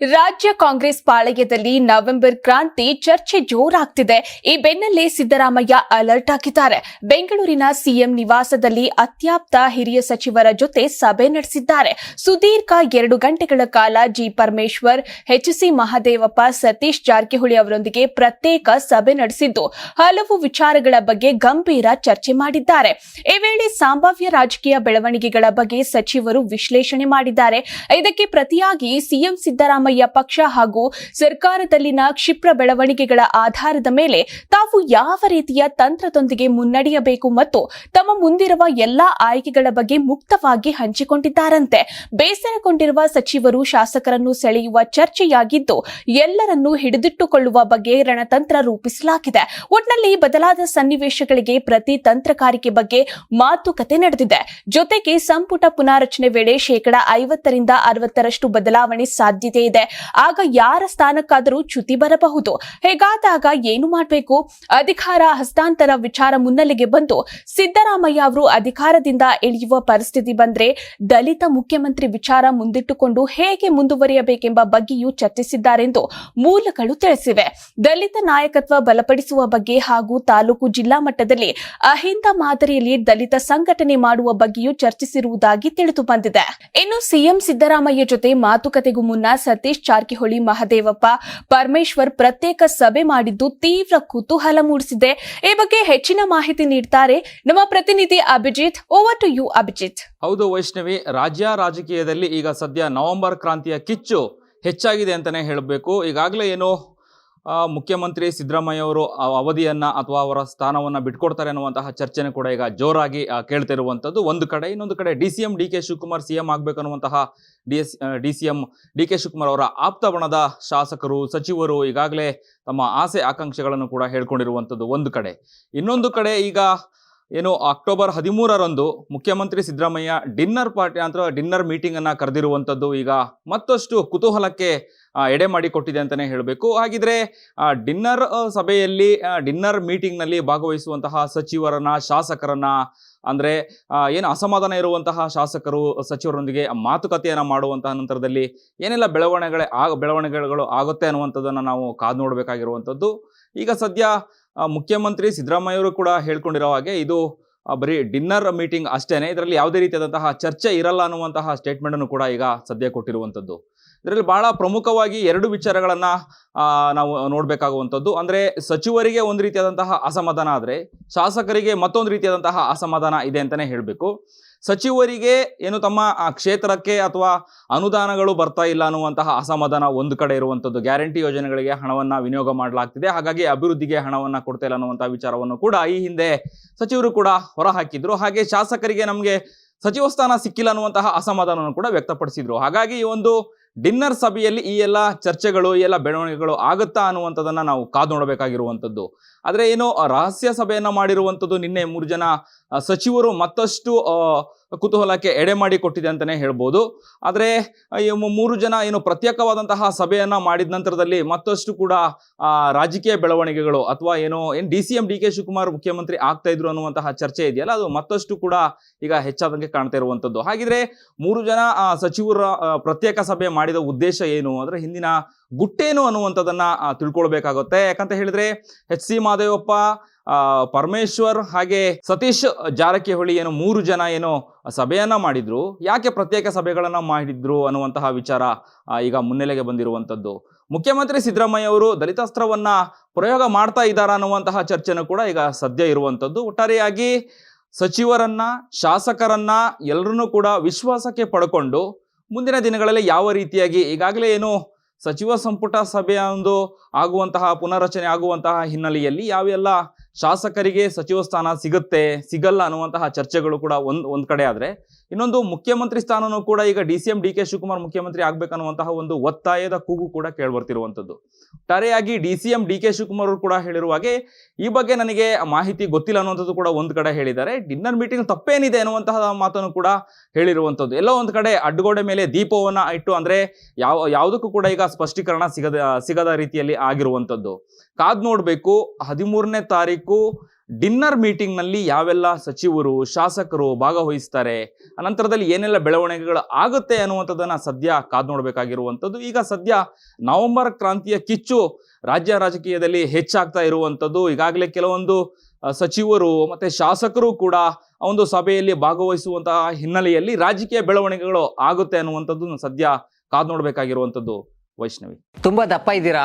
ರಾಜ್ಯ ಕಾಂಗ್ರೆಸ್ ಪಾಳಯದಲ್ಲಿ ನವೆಂಬರ್ ಕ್ರಾಂತಿ ಚರ್ಚೆ ಜೋರಾಗ್ತಿದೆ. ಈ ಬೆನ್ನಲ್ಲೇ ಸಿದ್ದರಾಮಯ್ಯ ಅಲರ್ಟ್ ಹಾಕಿದ್ದಾರೆ. ಬೆಂಗಳೂರಿನ ಸಿಎಂ ನಿವಾಸದಲ್ಲಿ ಅತ್ಯಾಪ್ತ ಹಿರಿಯ ಸಚಿವರ ಜೊತೆ ಸಭೆ ನಡೆಸಿದ್ದಾರೆ. ಸುದೀರ್ಘ ಎರಡು ಗಂಟೆಗಳ ಕಾಲ ಜಿ ಪರಮೇಶ್ವರ್ ಎಚ್ಸಿ ಮಹದೇವಪ್ಪ, ಸತೀಶ್ ಜಾರಕಿಹೊಳಿ ಅವರೊಂದಿಗೆ ಪ್ರತ್ಯೇಕ ಸಭೆ ನಡೆಸಿದ್ದು, ಹಲವು ವಿಚಾರಗಳ ಬಗ್ಗೆ ಗಂಭೀರ ಚರ್ಚೆ ಮಾಡಿದ್ದಾರೆ. ಈ ವೇಳೆ ಸಂಭಾವ್ಯ ರಾಜಕೀಯ ಬೆಳವಣಿಗೆಗಳ ಬಗ್ಗೆ ಸಚಿವರು ವಿಶ್ಲೇಷಣೆ ಮಾಡಿದ್ದಾರೆ. ಇದಕ್ಕೆ ಪ್ರತಿಯಾಗಿ ಸಿಎಂ ಸಿದ್ದರಾಮಯ್ಯ ಪಕ್ಷ ಹಾಗೂ ಸರ್ಕಾರದಲ್ಲಿನ ಕ್ಷಿಪ್ರ ಬೆಳವಣಿಗೆಗಳ ಆಧಾರದ ಮೇಲೆ ತಾವು ಯಾವ ರೀತಿಯ ತಂತ್ರದೊಂದಿಗೆ ಮುನ್ನಡೆಯಬೇಕು ಮತ್ತು ತಮ್ಮ ಮುಂದಿರುವ ಎಲ್ಲಾ ಆಯ್ಕೆಗಳ ಬಗ್ಗೆ ಮುಕ್ತವಾಗಿ ಹಂಚಿಕೊಂಡಿದ್ದಾರಂತೆ. ಬೇಸರಗೊಂಡಿರುವ ಸಚಿವರು ಶಾಸಕರನ್ನು ಸೆಳೆಯುವ ಚರ್ಚೆಯಾಗಿದ್ದು, ಎಲ್ಲರನ್ನೂ ಹಿಡಿದಿಟ್ಟುಕೊಳ್ಳುವ ಬಗ್ಗೆ ರಣತಂತ್ರ ರೂಪಿಸಲಾಗಿದೆ. ಒಟ್ನಲ್ಲಿ ಬದಲಾದ ಸನ್ನಿವೇಶಗಳಿಗೆ ಪ್ರತಿ ತಂತ್ರಗಾರಿಕೆ ಬಗ್ಗೆ ಮಾತುಕತೆ ನಡೆದಿದೆ. ಜೊತೆಗೆ ಸಂಪುಟ ಪುನಾರಚನೆ ವೇಳೆ ಶೇಕಡಾ ಐವತ್ತರಿಂದ ಅರವತ್ತರಷ್ಟು ಬದಲಾವಣೆ ಸಾಧ್ಯತೆ ಇದೆ. ಆಗ ಯಾರ ಸ್ಥಾನಕ್ಕಾದರೂ ಚ್ಯುತಿ ಬರಬಹುದು. ಹೇಗಾದಾಗ ಏನು ಮಾಡಬೇಕು? ಅಧಿಕಾರ ಹಸ್ತಾಂತರ ವಿಚಾರ ಮುನ್ನೆಲೆಗೆ ಬಂದು ಸಿದ್ದರಾಮಯ್ಯ ಅವರು ಅಧಿಕಾರದಿಂದ ಇಳಿಯುವ ಪರಿಸ್ಥಿತಿ ಬಂದ್ರೆ ದಲಿತ ಮುಖ್ಯಮಂತ್ರಿ ವಿಚಾರ ಮುಂದಿಟ್ಟುಕೊಂಡು ಹೇಗೆ ಮುಂದುವರಿಯಬೇಕೆಂಬ ಬಗ್ಗೆಯೂ ಚರ್ಚಿಸಿದ್ದಾರೆಂದು ಮೂಲಗಳು ತಿಳಿಸಿವೆ. ದಲಿತ ನಾಯಕತ್ವ ಬಲಪಡಿಸುವ ಬಗ್ಗೆ ಹಾಗೂ ತಾಲೂಕು ಜಿಲ್ಲಾ ಮಟ್ಟದಲ್ಲಿ ಅಹಿಂದ ಮಾದರಿಯಲ್ಲಿ ದಲಿತ ಸಂಘಟನೆ ಮಾಡುವ ಬಗ್ಗೆಯೂ ಚರ್ಚಿಸಿರುವುದಾಗಿ ತಿಳಿದು ಬಂದಿದೆ ಇನ್ನು ಸಿಎಂ ಸಿದ್ದರಾಮಯ್ಯ ಜೊತೆ ಮಾತುಕತೆಗೂ ಮುನ್ನ ಸತೀಶ್ ಜಾರಕಿಹೊಳಿ ಮಹದೇವಪ್ಪ ಪರಮೇಶ್ವರ್ ಪ್ರತ್ಯೇಕ ಸಭೆ ಮಾಡಿದ್ದು ತೀವ್ರ ಕುತೂಹಲ ಮೂಡಿಸಿದೆ. ಈ ಬಗ್ಗೆ ಹೆಚ್ಚಿನ ಮಾಹಿತಿ ನೀಡ್ತಾರೆ ನಮ್ಮ ಪ್ರತಿನಿಧಿ Abhijit over to you Abhijit. ಹೌದು ವೈಷ್ಣವಿ, ರಾಜ್ಯ ರಾಜಕೀಯದಲ್ಲಿ ಈಗ ಸದ್ಯ ನವೆಂಬರ್ ಕ್ರಾಂತಿಯ ಕಿಚ್ಚು ಹೆಚ್ಚಾಗಿದೆ ಅಂತಾನೆ ಹೇಳಬೇಕು. ಈಗಾಗಲೇ ಏನು ಮುಖ್ಯಮಂತ್ರಿ ಸಿದ್ದರಾಮಯ್ಯ ಅವರು ಅವಧಿಯನ್ನ ಅಥವಾ ಅವರ ಸ್ಥಾನವನ್ನು ಬಿಟ್ಕೊಡ್ತಾರೆ ಅನ್ನುವಂತಹ ಚರ್ಚೆನೂ ಕೂಡ ಈಗ ಜೋರಾಗಿ ಕೇಳ್ತಿರುವಂಥದ್ದು. ಒಂದು ಕಡೆ, ಇನ್ನೊಂದು ಕಡೆ D C M, D K Shivakumar C M ಆಗಬೇಕನ್ನುವಂತಹ D S D C M K Shivakumar ಅವರ ಆಪ್ತ ಬಣದ ಶಾಸಕರು, ಸಚಿವರು ಈಗಾಗಲೇ ತಮ್ಮ ಆಸೆ, ಆಕಾಂಕ್ಷೆಗಳನ್ನು ಕೂಡ ಹೇಳ್ಕೊಂಡಿರುವಂಥದ್ದು ಒಂದು ಕಡೆ. ಇನ್ನೊಂದು ಕಡೆ ಈಗ ಏನು, ಅಕ್ಟೋಬರ್ ಹದಿಮೂರರಂದು ಮುಖ್ಯಮಂತ್ರಿ ಸಿದ್ದರಾಮಯ್ಯ ಡಿನ್ನರ್ ಪಾರ್ಟಿ ಅಂತ ಡಿನ್ನರ್ ಮೀಟಿಂಗ್ ಅನ್ನ ಕರೆದಿರುವಂಥದ್ದು ಈಗ ಮತ್ತಷ್ಟು ಕುತೂಹಲಕ್ಕೆ ಎಡೆ ಮಾಡಿಕೊಟ್ಟಿದೆ ಅಂತಲೇ ಹೇಳಬೇಕು. ಹಾಗಿದ್ರೆ ಡಿನ್ನರ್ ಸಭೆಯಲ್ಲಿ ಡಿನ್ನರ್ ಮೀಟಿಂಗ್ನಲ್ಲಿ ಭಾಗವಹಿಸುವಂತಹ ಸಚಿವರನ್ನ, ಶಾಸಕರನ್ನ, ಅಂದ್ರೆ ಏನು ಅಸಮಾಧಾನ ಇರುವಂತಹ ಶಾಸಕರು, ಸಚಿವರೊಂದಿಗೆ ಮಾತುಕತೆಯನ್ನ ಮಾಡುವಂತಹ ನಂತರದಲ್ಲಿ ಏನೆಲ್ಲ ಬೆಳವಣಿಗೆ ಆಗ, ಬೆಳವಣಿಗೆಗಳು ಆಗುತ್ತೆ ಅನ್ನುವಂಥದ್ದನ್ನು ನಾವು ಕಾದು ನೋಡಬೇಕಾಗಿರುವಂಥದ್ದು. ಈಗ ಸದ್ಯ ಮುಖ್ಯಮಂತ್ರಿ ಸಿದ್ದರಾಮಯ್ಯ ಅವರು ಕೂಡ ಹೇಳ್ಕೊಂಡಿರೋ ಹಾಗೆ ಇದು ಬರೀ ಡಿನ್ನರ್ ಮೀಟಿಂಗ್ ಅಷ್ಟೇನೆ. ಇದರಲ್ಲಿ ಯಾವುದೇ ರೀತಿಯಾದಂತಹ ಚರ್ಚೆ ಇರಲ್ಲ ಅನ್ನುವಂತಹ ಸ್ಟೇಟ್ಮೆಂಟ್ ಅನ್ನು ಕೂಡ ಈಗ ಸದ್ಯ ಕೊಟ್ಟಿರುವಂಥದ್ದು. ಇದರಲ್ಲಿ ಬಹಳ ಪ್ರಮುಖವಾಗಿ ಎರಡು ವಿಚಾರಗಳನ್ನು ನಾವು ನೋಡಬೇಕಾಗುವಂಥದ್ದು. ಅಂದ್ರೆ ಸಚಿವರಿಗೆ ಒಂದು ರೀತಿಯಾದಂತಹ ಅಸಮಾಧಾನ ಆದರೆ, ಶಾಸಕರಿಗೆ ಮತ್ತೊಂದು ರೀತಿಯಾದಂತಹ ಅಸಮಾಧಾನ ಇದೆ ಅಂತಾನೆ ಹೇಳಬೇಕು. ಸಚಿವರಿಗೆ ಏನು ತಮ್ಮ ಕ್ಷೇತ್ರಕ್ಕೆ ಅಥವಾ ಅನುದಾನಗಳು ಬರ್ತಾ ಇಲ್ಲ ಅನ್ನುವಂತಹ ಅಸಮಾಧಾನ ಒಂದು ಕಡೆ ಇರುವಂಥದ್ದು. ಗ್ಯಾರಂಟಿ ಯೋಜನೆಗಳಿಗೆ ಹಣವನ್ನ ವಿನಿಯೋಗ ಮಾಡಲಾಗ್ತಿದೆ. ಹಾಗಾಗಿ ಅಭಿವೃದ್ಧಿಗೆ ಹಣವನ್ನ ಕೊಡ್ತಾ ಇಲ್ಲ ಅನ್ನುವಂಥ ವಿಚಾರವನ್ನು ಕೂಡ ಈ ಹಿಂದೆ ಸಚಿವರು ಕೂಡ ಹೊರಹಾಕಿದ್ರು. ಹಾಗೆ ಶಾಸಕರಿಗೆ ನಮಗೆ ಸಚಿವ ಸ್ಥಾನ ಸಿಕ್ಕಿಲ್ಲ ಅನ್ನುವಂತಹ ಅಸಮಾಧಾನವನ್ನು ಕೂಡ ವ್ಯಕ್ತಪಡಿಸಿದ್ರು. ಹಾಗಾಗಿ ಈ ಒಂದು ಡಿನ್ನರ್ ಸಭೆಯಲ್ಲಿ ಈ ಎಲ್ಲ ಚರ್ಚೆಗಳು, ಈ ಎಲ್ಲ ಬೆಳವಣಿಗೆಗಳು ಆಗುತ್ತಾ ಅನ್ನುವಂಥದ್ದನ್ನ ನಾವು ಕಾದು ನೋಡಬೇಕಾಗಿರುವಂಥದ್ದು. ಆದರೆ ಏನು ರಹಸ್ಯ ಸಭೆಯನ್ನ ಮಾಡಿರುವಂಥದ್ದು ನಿನ್ನೆ ಮೂರು ಜನ ಸಚಿವರು ಮತ್ತಷ್ಟು ಕುತೂಹಲಕ್ಕೆ ಎಡೆ ಮಾಡಿ ಕೊಟ್ಟಿದೆ ಅಂತಾನೆ ಹೇಳ್ಬೋದು. ಆದರೆ ಮೂರು ಜನ ಏನು ಪ್ರತ್ಯೇಕವಾದಂತಹ ಸಭೆಯನ್ನು ಮಾಡಿದ ನಂತರದಲ್ಲಿ ಮತ್ತಷ್ಟು ಕೂಡ ರಾಜಕೀಯ ಬೆಳವಣಿಗೆಗಳು ಅಥವಾ ಏನು ಏನು D C M D K Shivakumar ಮುಖ್ಯಮಂತ್ರಿ ಆಗ್ತಾ ಇದ್ರು ಅನ್ನುವಂತಹ ಚರ್ಚೆ ಇದೆಯಲ್ಲ, ಅದು ಮತ್ತಷ್ಟು ಕೂಡ ಈಗ ಹೆಚ್ಚಾದಂಗೆ ಕಾಣ್ತಾ ಇರುವಂಥದ್ದು. ಹಾಗಿದ್ರೆ, ಮೂರು ಜನ ಸಚಿವರ ಪ್ರತ್ಯೇಕ ಸಭೆ ಮಾಡಿದ ಉದ್ದೇಶ ಏನು? ಅಂದರೆ ಹಿಂದಿನ ಗುಟ್ಟೇನು ಅನ್ನುವಂಥದ್ದನ್ನ ತಿಳ್ಕೊಳ್ಬೇಕಾಗುತ್ತೆ. ಯಾಕಂತ ಹೇಳಿದ್ರೆ, ಎಚ್ ಸಿ ಮಾದೇವಪ್ಪ ಪರಮೇಶ್ವರ್ ಹಾಗೆ ಸತೀಶ್ ಜಾರಕಿಹೊಳಿ ಏನು ಮೂರು ಜನ ಏನು ಸಭೆಯನ್ನ ಮಾಡಿದ್ರು. ಯಾಕೆ ಪ್ರತ್ಯೇಕ ಸಭೆಗಳನ್ನ ಮಾಡಿದ್ರು ಅನ್ನುವಂತಹ ವಿಚಾರ ಈಗ ಮುನ್ನೆಲೆಗೆ ಬಂದಿರುವಂಥದ್ದು ಮುಖ್ಯಮಂತ್ರಿ ಸಿದ್ದರಾಮಯ್ಯ ಅವರು ದಲಿತಾಸ್ತ್ರವನ್ನ ಪ್ರಯೋಗ ಮಾಡ್ತಾ ಇದ್ದಾರ ಅನ್ನುವಂತಹ ಚರ್ಚೆನೂ ಕೂಡ ಈಗ ಸದ್ಯ ಇರುವಂಥದ್ದು ಒಟ್ಟಾರೆಯಾಗಿ ಸಚಿವರನ್ನ, ಶಾಸಕರನ್ನ ಎಲ್ಲರನ್ನೂ ಕೂಡ ವಿಶ್ವಾಸಕ್ಕೆ ಪಡ್ಕೊಂಡು ಮುಂದಿನ ದಿನಗಳಲ್ಲಿ ಯಾವ ರೀತಿಯಾಗಿ ಈಗಾಗಲೇ ಏನು ಸಚಿವ ಸಂಪುಟ ಸಭೆಯ ಒಂದು ಆಗುವಂತಹ ಪುನರಚನೆ ಆಗುವಂತಹ ಹಿನ್ನೆಲೆಯಲ್ಲಿ ಯಾವೆಲ್ಲ ಶಾಸಕರಿಗೆ ಸಚಿವ ಸ್ಥಾನ ಸಿಗುತ್ತೆ ಸಿಗಲ್ಲ ಅನ್ನುವಂತಹ ಚರ್ಚೆಗಳು ಕೂಡ ಒಂದ್ ಒಂದ್ ಕಡೆ ಆದ್ರೆ ಇನ್ನೊಂದು ಮುಖ್ಯಮಂತ್ರಿ ಸ್ಥಾನನೂ ಕೂಡ ಈಗ D C M, D K Shivakumar ಮುಖ್ಯಮಂತ್ರಿ ಆಗ್ಬೇಕನ್ನುವಂತಹ ಒಂದು ಒತ್ತಾಯದ ಕೂಗು ಕೂಡ ಕೇಳ್ಬರ್ತಿರುವಂಥದ್ದು. ಒಟ್ಟಾರೆಯಾಗಿ D C M, D K Shivakumar ಅವರು ಕೂಡ ಹೇಳಿರುವ ಹಾಗೆ ಈ ಬಗ್ಗೆ ನನಗೆ ಮಾಹಿತಿ ಗೊತ್ತಿಲ್ಲ ಅನ್ನುವಂಥದ್ದು ಕೂಡ ಒಂದು ಕಡೆ ಹೇಳಿದ್ದಾರೆ. ಡಿನ್ನರ್ ಮೀಟಿಂಗ್ ತಪ್ಪೇನಿದೆ ಅನ್ನುವಂತಹ ಮಾತನ್ನು ಕೂಡ ಹೇಳಿರುವಂಥದ್ದು. ಎಲ್ಲೋ ಒಂದು ಕಡೆ ಅಡ್ಡಗೋಡೆ ಮೇಲೆ ದೀಪವನ್ನ ಇಟ್ಟು ಅಂದ್ರೆ ಯಾವ, ಯಾವುದಕ್ಕೂ ಕೂಡ ಈಗ ಸ್ಪಷ್ಟೀಕರಣ ಸಿಗದ ಸಿಗದ ರೀತಿಯಲ್ಲಿ ಆಗಿರುವಂಥದ್ದು. ಕಾದ್ ನೋಡಬೇಕು, ಹದಿಮೂರನೇ ತಾರೀಕು ಡಿನ್ನರ್ ಮೀಟಿಂಗ್ನಲ್ಲಿ ಯಾವೆಲ್ಲ ಸಚಿವರು, ಶಾಸಕರು ಭಾಗವಹಿಸ್ತಾರೆ, ಅನಂತರದಲ್ಲಿ ಏನೆಲ್ಲ ಬೆಳವಣಿಗೆಗಳು ಆಗುತ್ತೆ ಅನ್ನುವಂಥದ್ದನ್ನು ಸದ್ಯ ಕಾದು ನೋಡಬೇಕಾಗಿರುವಂಥದ್ದು. ಈಗ ಸದ್ಯ ನವೆಂಬರ್ ಕ್ರಾಂತಿಯ ಕಿಚ್ಚು ರಾಜ್ಯ ರಾಜಕೀಯದಲ್ಲಿ ಹೆಚ್ಚಾಗ್ತಾ ಇರುವಂಥದ್ದು. ಈಗಾಗಲೇ ಕೆಲವೊಂದು ಸಚಿವರು ಮತ್ತು ಶಾಸಕರು ಕೂಡ ಒಂದು ಸಭೆಯಲ್ಲಿ ಭಾಗವಹಿಸುವಂತಹ ಹಿನ್ನೆಲೆಯಲ್ಲಿ ರಾಜಕೀಯ ಬೆಳವಣಿಗೆಗಳು ಆಗುತ್ತೆ ಅನ್ನುವಂಥದ್ದು ಸದ್ಯ ಕಾದು ನೋಡಬೇಕಾಗಿರುವಂಥದ್ದು. ವೈಷ್ಣವಿ. ತುಂಬಾ ದಪ್ಪ ಇದ್ದೀರಾ?